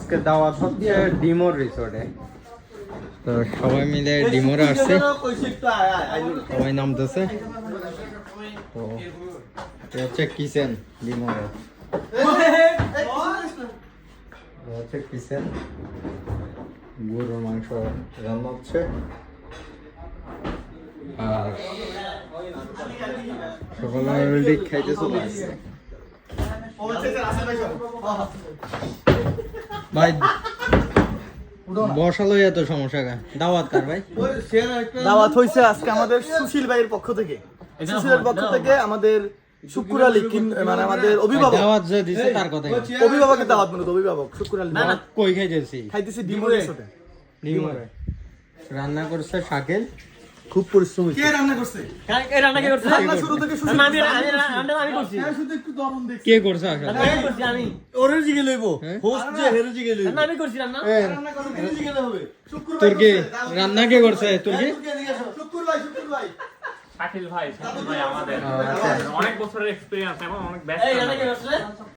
আজকে দাওয়াত হচ্ছে ডিমোর রিসোর্টে তো সবাই মিলে ডিমোরে আসছে। সবাই নামতেছে। তো হচ্ছে কিচেন ডিমোরে। হচ্ছে কিচেন। গরুর মাংস রান্না হচ্ছে। আর সকালে অলরেডি খাইতে চলে আসছে ভাই বসালো এত সমস্যা গা দাওয়াত কার ভাই? দাওয়াত হয়েছে আজকে আমাদের সুশীল ভাইয়ের পক্ষ থেকে। সুশীলের পক্ষ থেকে আমাদের শুক্র আলী মানে আমাদের অভিভাবক। দাওয়াত যে দিছে তার কথাই অভিভাবকের দাওয়াত মূলত অভিভাবক শুক্র আলী। দাওয়াত কই খাইতেছি? খাইতেছি ডিমোরে। রান্না করছে শাকিল। খুব পরিশ্রম কে রান্না করছে? এই রান্না কে করছে? রান্না শুরু থেকে শুরু আমি আমি রান্না আমি করছি। শুধু একটু দমন দেখছি। কে করছে আসলে আমি করছি আমি। ওরে জিগে লইব। হ্যাঁ? হোস্ট যে হেরে জিগে লইব। আমি করছি রান্না। রান্না করতে হেরে জিগে হবে শুক্র তোর কি? রান্না কে করছে? তোর কি? শুক্র ভাই শুক্র ভাই শাকিল ভাই শাকিল ভাই আমাদের। অনেক বছরের এক্সপিরিয়েন্স এবং অনেক ব্যস্ত